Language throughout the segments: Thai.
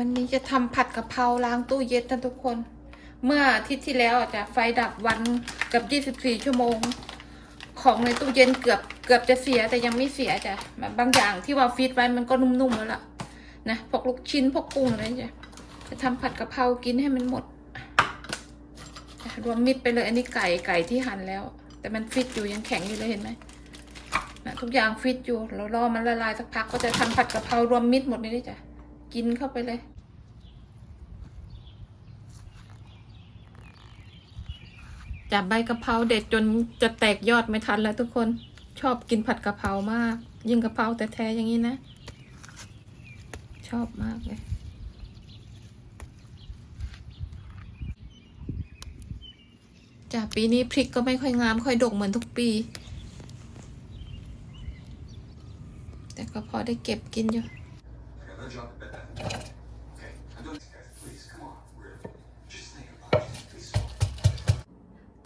วันนี้จะทำผัดกะเพราล้างตู้เย็นนะทุกคน เมื่ออาทิตย์ที่แล้วอะจ้ะไฟดับวันกับ 24 ชั่วโมง ของในตู้เย็นเกือบเกือบจะเสียแต่ยังไม่เสียจ้ะแบบบางอย่างที่ว่าฟีดไว้มันก็นุ่มๆแล้วล่ะนะพวกลูกชิ้นพวกกุ้งอะไรจ้ะจะทำผัดกะเพรากินให้มันหมดรวมมิตรไปเลยอันนี้ไก่ไก่ที่หั่นแล้ว แต่มันฟิตอยู่ยังแข็งอยู่เลยเห็นไหมนะทุกอย่างฟิตอยู่เรารอมันละลายสักพักก็จะทำผัดกะเพรารวมมิตรหมดเลยจ้ะ กินเข้าไปเลย จับใบกะเพราเด็ดจนจะแตกยอดไม่ทันแล้วทุกคนชอบกินผัดกะเพรามาก ยิ่งกะเพราแต่แท้อย่างนี้นะ ชอบมากเลยจากปีนี้พริกก็ไม่ค่อยงาม ค่อยดกเหมือนทุกปี แต่ก็พอได้เก็บกินอยู่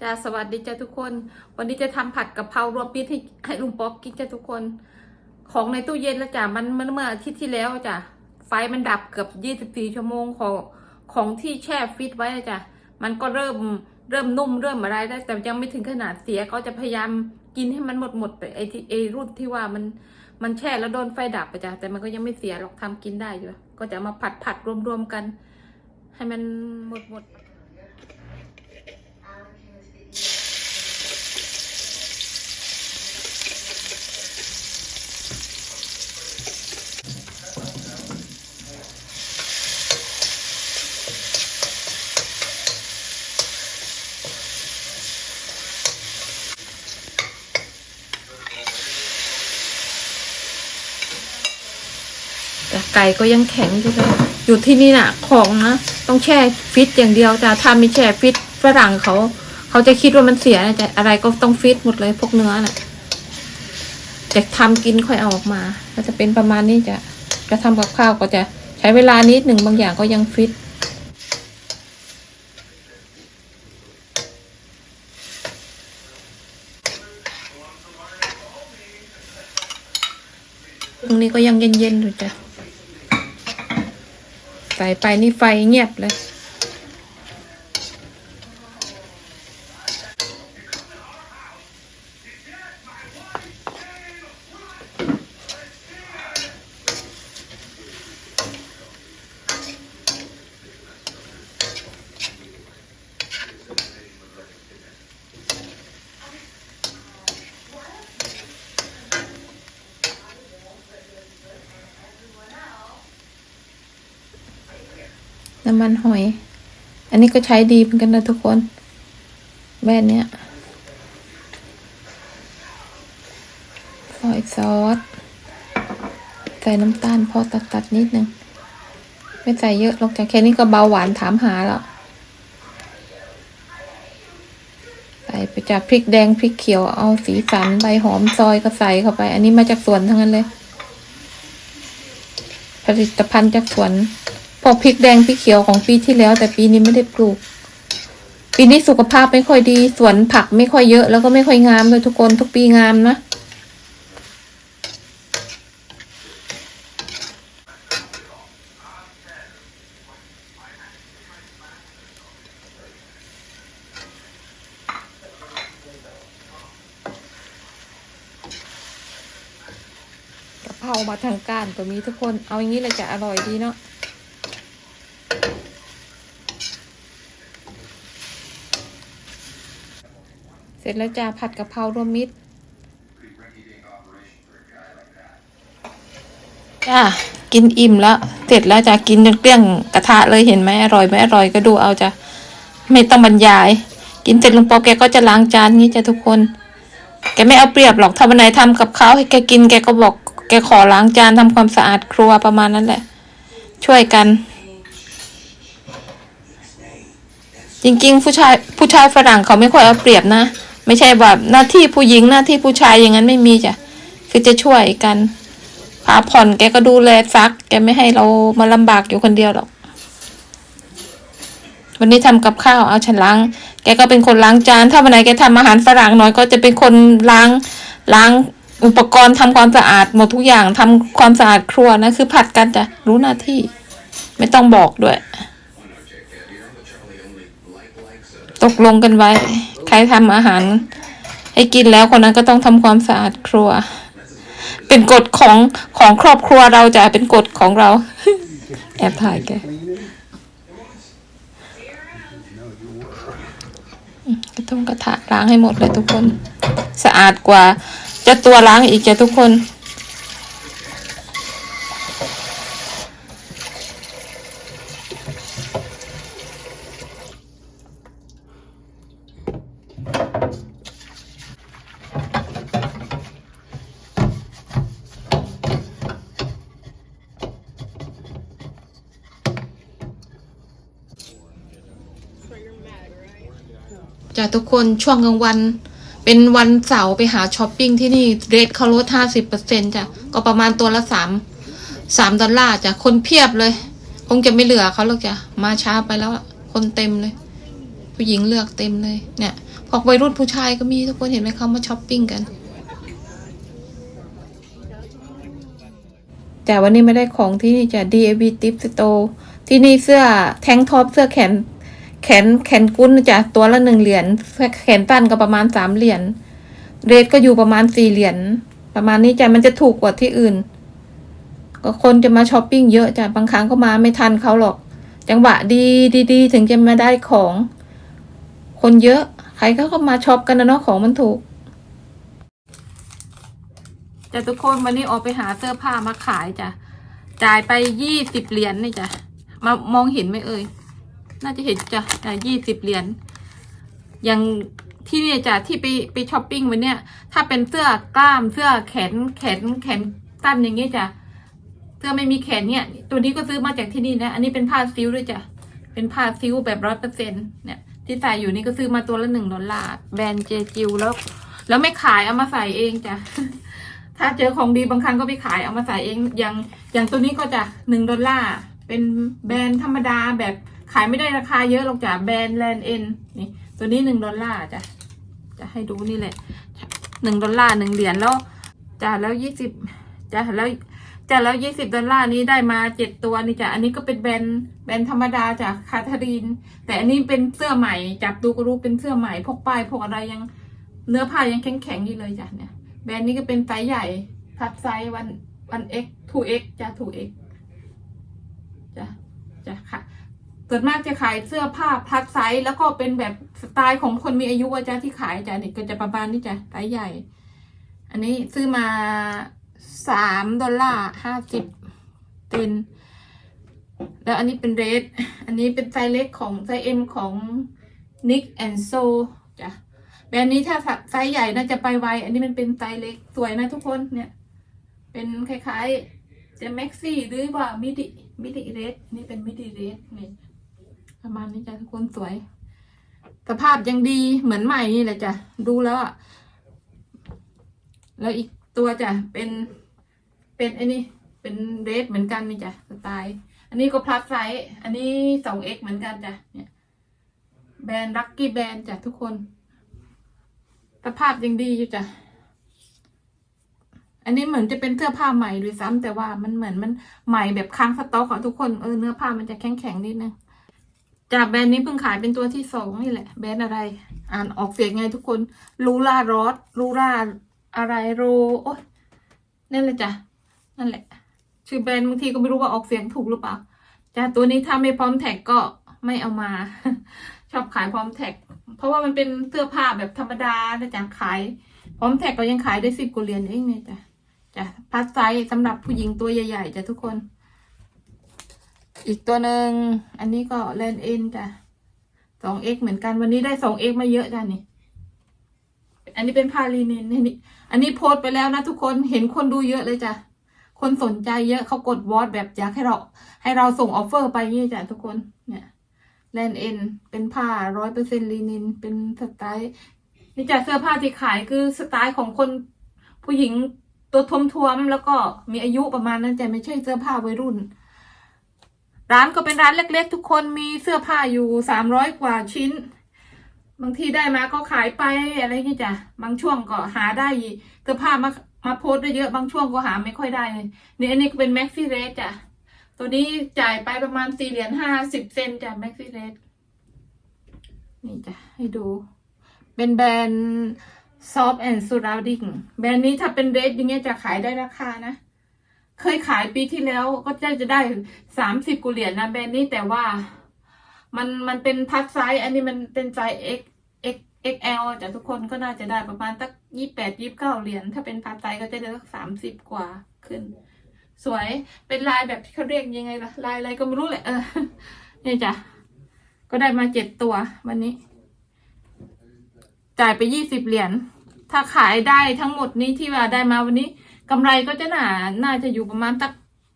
จ้าสวัสดีจ้าทุกคน วันนี้จะทำผัดกะเพรารวมมิตรให้ให้ลุงป๊อกกินจ้าทุกคน ของในตู้เย็นแล้วจ้ะมันมันเมื่ออาทิตย์ที่แล้วจ้ะไฟมันดับเกือบยี่สิบสี่ชั่วโมงของของที่แช่ฟิตไว้อะจ้ะมันก็เริ่มเริ่มนุ่มเริ่มอะไรได้แต่ยังไม่ถึงขนาดเสียก็จะพยายามกินให้มันหมดหมดไปไอที่ไอรุ่นที่ว่ามันมันแช่แล้วโดนไฟดับไปจ้ะแต่มันก็ยังไม่เสียหรอกทำกินได้อยู่ก็จะมาผัดผัดรวมๆกัน ให้มันหมดหมด ไก่ก็ยังแข็งอยู่เลยอยู่ที่นี่น่ะ ของนะต้องแช่ฟิตอย่างเดียวแต่ถ้าไม่แช่ฟิตฝรั่งเขาเขาจะคิดว่ามันเสียนะแต่อะไรก็ต้องฟิตหมดเลยพวกเนื้อน่ะจะทำกินค่อยเอาออกมา ก็จะเป็นประมาณนี้จะจะทำกับข้าวก็จะใช้เวลานิดหนึ่งบางอย่างก็ยังฟิตตรงนี้ก็ยังเย็นๆอยู่จ้ะ ไฟไปนี่ไฟเงียบเลย น้ำมันหอย อันนี้ก็ใช้ดีเหมือนกันนะทุกคนแว่นเนี้ยซอยซอส ใส่น้ำตาลพอตัดตัดๆนิดนึง ไม่ใส่เยอะหรอกจากแค่นี้ก็เบาหวานถามหาแล้วใส่ไปจากพริกแดงพริกเขียวเอาสีสันใบหอมซอยก็ใส่เข้าไป อันนี้มาจากสวนทั้งนั้นเลย ผลิตภัณฑ์จากสวน พวกพริกแดงพริกเขียวของปีที่แล้ว แต่ปีนี้ไม่ได้ปลูก ปีนี้สุขภาพไม่ค่อยดี สวนผักไม่ค่อยเยอะ แล้วก็ไม่ค่อยงามเลยทุกคนทุกปีงามนะกะเพรามาทางก้านก็มีทุกคน เอาอย่างนี้เลยจะอร่อยดีเนาะ ร็จแล้วจ้าผัดกะเพรารวมมิตรจ้ากินอิ่มแล้วเสร็จแล้วจ้ากินจนเกลี้ยงกระทะเลยเห็นไหมอร่อยไหมอร่อยก็ดูเอาจ้ะไม่ต้องบรรยาย กินเสร็จลุงปอแกก็จะล้างจานนี้จ้ะทุกคน แกไม่เอาเปรียบหรอกถ้าวันไหนทำกับเขาให้แกกินแกก็บอก แกขอล้างจานทำความสะอาดครัวประมาณนั้นแหละ ช่วยกันจริงๆ ผู้ชายผู้ชายฝรั่งเขาไม่ค่อยเอาเปรียบนะ ไม่ใช่แบบหน้าที่ผู้หญิงหน้าที่ผู้ชายอย่างนั้นไม่มีจ้ะคือจะช่วยกันพาผ่อนแกก็ดูแลซัก แกไม่ให้เรามาลำบากอยู่คนเดียวหรอก วันนี้ทำกับข้าวเอาฉันล้าง แกก็เป็นคนล้างจาน ถ้าวันไหนแกทำอาหารฝรั่งหน่อยก็จะเป็นคนล้างล้างอุปกรณ์ทำความสะอาดหมดทุกอย่างทำความสะอาดครัวนะคือผัดกันจ้ะรู้หน้าที่ ไม่ต้องบอกด้วย ตกลงกันไว้ ใครทำอาหาร ให้กินแล้วคนนั้นก็ต้องทำความสะอาดครัว เป็นกฎของของครอบครัวเราจะเป็นกฎของเรา แอบถ่ายแกกระทงกระทะล้างให้หมดเลยทุกคน สะอาดกว่า จะตัวล้างอีกจะทุกคน จากทุกคนช่วงกลางวัน เป็นวันเสาร์ไปหาช้อปปิ้งที่นี่เรทเขาลดห้าสิบเปอร์เซ็นจ้ะก็ประมาณตัวละสามสามดอลลาร์จ้ะคนเพียบเลย คงจะไม่เหลือเขาหรอกจ้ะมาช้าไปแล้วคนเต็มเลย ผู้หญิงเลือกเต็มเลยเนี่ยพวกวัยรุ่นผู้ชายก็มีทุกคนเห็นไหมเขามาช้อปปิ้งกันแต่วันนี้ไม่ได้ของที่นี่จะ DAB Tip Store ที่นี่เสื้อแทงท็อปเสื้อแขน แขนแขนกุ้นจะตัวละหนึ่งเหรียญแขนตั้นก็ประมาณสามเหรียญเรทก็อยู่ประมาณสี่เหรียญประมาณนี้จ้ะมันจะถูกกว่าที่อื่น ก็คนจะมาช้อปปิ้งเยอะจ้ะบางครั้งก็มาไม่ทันเขาหรอก จังหวะดีดีๆถึงจะมาได้ของ คนเยอะใครก็มาช็อปกันนะเนาะของมันถูกจ้ะทุกคนวันนี้ออกไปหาเสื้อผ้ามาขายจ้ะจ่ายไปยี่สิบเหรียญนี่จ้ะมามองเห็นไหมเอ่ย น่าจะเห็นจ้ะยี่สิบเหรียญอย่างที่เนี่ยจ้ะที่ไปไปช้อปปิ้งวันเนี้ยถ้าเป็นเสื้อกล้ามเสื้อแขนแขนแขนสั้นอย่างเงี้ยจ้ะเสื้อไม่มีแขนเนี่ย ตัวนี้ก็ซื้อมาจากที่นี่นะ อันนี้เป็นผ้าซิลด้วยจ้ะเป็นผ้าซิลแบบร้อยเปอร์เซ็นต์เนี่ย ที่ใส่อยู่นี่ก็ซื้อมาตัวละหนึ่งดอลลาร์แบรนด์เจจิวแล้ว แล้วไม่ขายเอามาใส่เองจ้ะถ้าเจอของดีบางครั้งก็ไปขายเอามาใส่เองอย่างอย่างตัวนี้ก็จะหนึ่งดอลลาร์เป็นแบรนด์ธรรมดาแบบ ขายไม่ได้ราคาเยอะหรอกจ้ะแบรนด์แลนด์เอ็นนี่ตัวนี้หนึ่งดอลลาร์จ้ะจะให้ดูนี่แหละหนึ่งดอลลาร์หนึ่งเหรียญแล้วจ้ะแล้วยี่สิบจ้ะแล้วจ้ะแล้วยี่สิบดอลลาร์นี้ได้มาเจ็ดตัวนี่จ้ะอันนี้ก็เป็นแบรนด์แบรนด์ธรรมดาจ้ะคาทารีน แต่อันนี้เป็นเสื้อใหม่จับดูก็รู้เป็นเสื้อใหม่พกป้ายพกอะไรยังเนื้อผ้ายังแข็งแข็งๆอยู่เลยจ้ะเนี่ยแบรนด์นี้ก็เป็นไซส์ใหญ่ทับไซส์วันวันเอ็กทูเอ็กจ้ะทูเอ็กจ้ะจ้ะค่ะ ส่วนมากจะขายเสื้อผ้าพลัสไซส์แล้วก็เป็นแบบสไตล์ของคนมีอายุอะจ้ะที่ขายจ้ะนี่ก็จะประมาณนี้จ้ะไซส์ใหญ่ อันนี้ซื้อมาสามดอลลาร์ห้าสิบเป็น แล้วอันนี้เป็นเรดอันนี้เป็นไซส์เล็กของไซส์เอ็มของ Nick and So จ้ะแบรนด์นี้ถ้าไซส์ใหญ่น่าจะไปไว อันนี้มันเป็นไซส์เล็กสวยนะทุกคนเนี่ย เป็นคล้ายๆจะแม็กซี่หรือว่ามิดิมิดิเรสนี่เป็นมิดิเรสนี่ ประมาณนี้จ้ะทุกคนสวย สภาพยังดีเหมือนใหม่นี่แหละจ้ะดูแล้วอะแล้วอีกตัวจ้ะเป็น เป็นไอ้นี่เป็นเรสเหมือนกันนี่จ้ะสไตล์อันนี้ก็พลัสไซส์อันนี้สองเอ็กเหมือนกันจ้ะเนี่ยแบรนด์ลักกี้แบรนด์จ้ะทุกคน สภาพยังดีอยู่จ้ะ อันนี้เหมือนจะเป็นเสื้อผ้าใหม่ด้วยซ้ำแต่ว่ามันเหมือนมันใหม่แบบค้างสต็อกอะทุกคนเออเนื้อผ้ามันจะแข็งแข็งๆนิดนึง จากแบรนด์นี้เพิ่งขายเป็นตัวที่สองนี่แหละ แบรนด์อะไร อ่านออกเสียงไงทุกคนลูล่ารอสลูล่าอะไรโรโอ้ยนั่นแหละจ้ะนั่นแหละ ชื่อแบรนด์บางทีก็ไม่รู้ว่าออกเสียงถูกหรือเปล่าจ้ะตัวนี้ถ้าไม่พร้อมแท็กก็ไม่เอามา ชอบขายพร้อมแท็ก เพราะว่ามันเป็นเสื้อผ้าแบบธรรมดานะจ๊ะขายพร้อมแท็กก็ยังขายได้สิบกว่าเหรียญเองเนี่ยจ้ะจ้ะพัดไซส์สำหรับผู้หญิงตัวใหญ่ๆจ้ะทุกคน อีกตัวหนึ่งอันนี้ก็แลนเอ็นจ้ะสองเอ็กเหมือนกันวันนี้ได้สองเอ็กมาเยอะจ้ะนี่ อันนี้เป็นพาลีนินนนี้อันนี้โพสต์ไปแล้วนะทุกคนเห็นคนดูเยอะเลยจ้ะคนสนใจเยอะเขากดวอตแบบอยากให้เรา ให้เราส่งออฟเฟอร์ไปนี่จ้ะทุกคนเนี่ยแลนเอ็นเป็นผ้าร้อยเปอร์เซ็นลีนินเป็นสไตล์นี่จากเสื้อผ้าที่ขายคือสไตล์ของคนผู้หญิงตัวทมทวมๆแล้วก็มีอายุประมาณนั้นแต่ไม่ใช่เสื้อผ้าวัยรุ่น ร้านก็เป็นร้านเล็ก ๆ ทุกคนมีเสื้อผ้าอยู่สามร้อยกว่าชิ้น บางทีได้มาก็ขายไปอะไรอย่างเงี้ยจ้ะบางช่วงก็หาได้เสื้อผ้ามามาโพสได้เยอะบางช่วงก็หาไม่ค่อยได้เลยนี่อันนี้ก็เป็นแม็กซี่เรสจ้ะตัวนี้จ่ายไปประมาณสี่เหรียญห้าสิบเซนจากแม็กซิเลสนี่จ้ะให้ดู เป็นแบรนด์ Soft and Surrounding แบรนด์นี้ถ้าเป็นเรดอย่างเงี้ยจะขายได้ราคานะ เคยขายปีที่แล้วก็จะจะได้สามสิบกุเหรียญนะแบรนด์นี้แต่ว่า มันมันเป็นพักไซส์อันนี้มันเป็นไซส์ X X XL แต่ทุกคนก็น่าจะได้ประมาณสักยี่แปดยี่เก้าเหรียญถ้าเป็นพักไซส์ก็จะได้สักสามสิบกว่าขึ้น สวยเป็นลายแบบที่เขาเรียกยังไงล่ะลายอะไรก็ไม่รู้แหละเออนี่จ้ะก็ได้มาเจ็ดตัววันนี้ จ่ายไปยี่สิบเหรียญถ้าขายได้ทั้งหมดนี้ที่ว่าได้มาวันนี้ กำไรก็จะหน่าน่าจะอยู่ประมาณสัก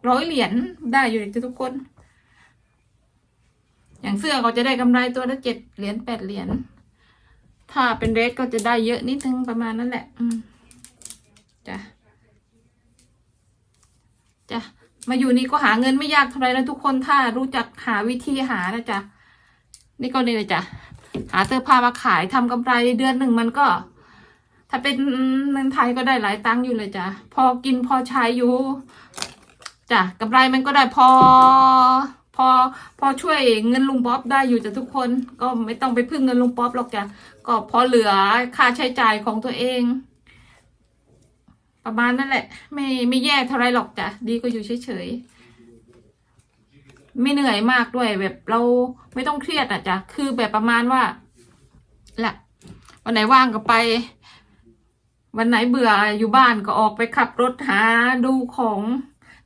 ร้อยเหรียญได้อยู่เลยทุกคน อย่างเสื้อก็จะได้กำไรตัวละเจ็ดเหรียญแปดเหรียญถ้าเป็นเรทก็จะได้เยอะนิดนึงประมาณนั้นแหละ อืมจ้ะจ้ะมาอยู่นี่ก็หาเงินไม่ยากเท่าไหรนะทุกคนถ้ารู้จักหาวิธีหานะจ๊ะนี่ก็นี่เลยจ้ะหาเสื้อผ้ามาขายทำกำไรเดือนหนึ่งมันก็ ถ้าเป็นเงินไทยก็ได้หลายตังค์อยู่เลยจ้ะ พอกินพอใช้อยู่จ้ะกำไรมันก็ได้พอ พอพอช่วยเงินลุงป๊อปได้อยู่จ้ะทุกคน ก็ไม่ต้องไปพึ่งเงินลุงป๊อปหรอกจ้ะ ก็พอเหลือค่าใช้จ่ายของตัวเอง ประมาณนั่นแหละ ไม่ไม่แย่เท่าไรหรอกจ้ะ ดีก็อยู่เฉยๆ ไม่เหนื่อยมากด้วยแบบเราไม่ต้องเครียดอะจ้ะ คือแบบประมาณว่าแหละวันไหนว่างก็ไป วันไหนเบื่ออยู่บ้านก็ออกไปขับรถหาดูของ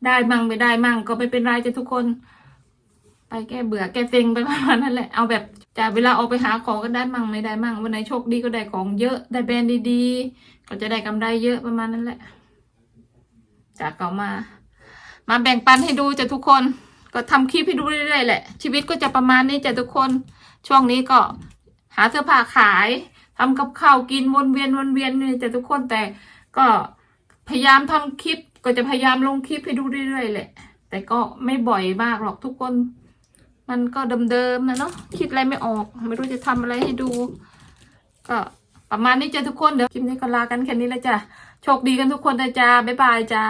ได้มั่งไม่ได้มั่งก็ไม่เป็นไรจ้ะทุกคน ไปแก้เบื่อแก้เซ็งไปประมาณนั้นแหละเอาแบบจากเวลาออกไปหาของก็ได้มั่งไม่ได้มั่งวันไหนโชคดีก็ได้ของเยอะได้แบรนด์ดีๆ ก็จะได้กำไรเยอะประมาณนั้นแหละจากเก่ามา มาแบ่งปันให้ดูจ้ะทุกคน ก็ทำคลิปให้ดูเรื่อยๆแหละ ชีวิตก็จะประมาณนี้จ้ะทุกคน ช่วงนี้ก็หาเสื้อผ้าขาย ทำกับข้าวกินวนเวียนวนเวียนนี่จะทุกคนแต่ก็พยายามทำคลิปก็จะพยายามลงคลิปให้ดูเรื่อยๆแหละ แต่ก็ไม่บ่อยมากหรอกทุกคน มันก็เดิมๆนะเนาะคิดอะไรไม่ออก ไม่รู้จะทำอะไรให้ดู ก็ประมาณนี้จ้ะทุกคนเดี๋ยวคลิปนี้ก็ลากันแค่นี้แล้วจ้ะโชคดีกันทุกคนนะจ้าบ๊ายบายจ้า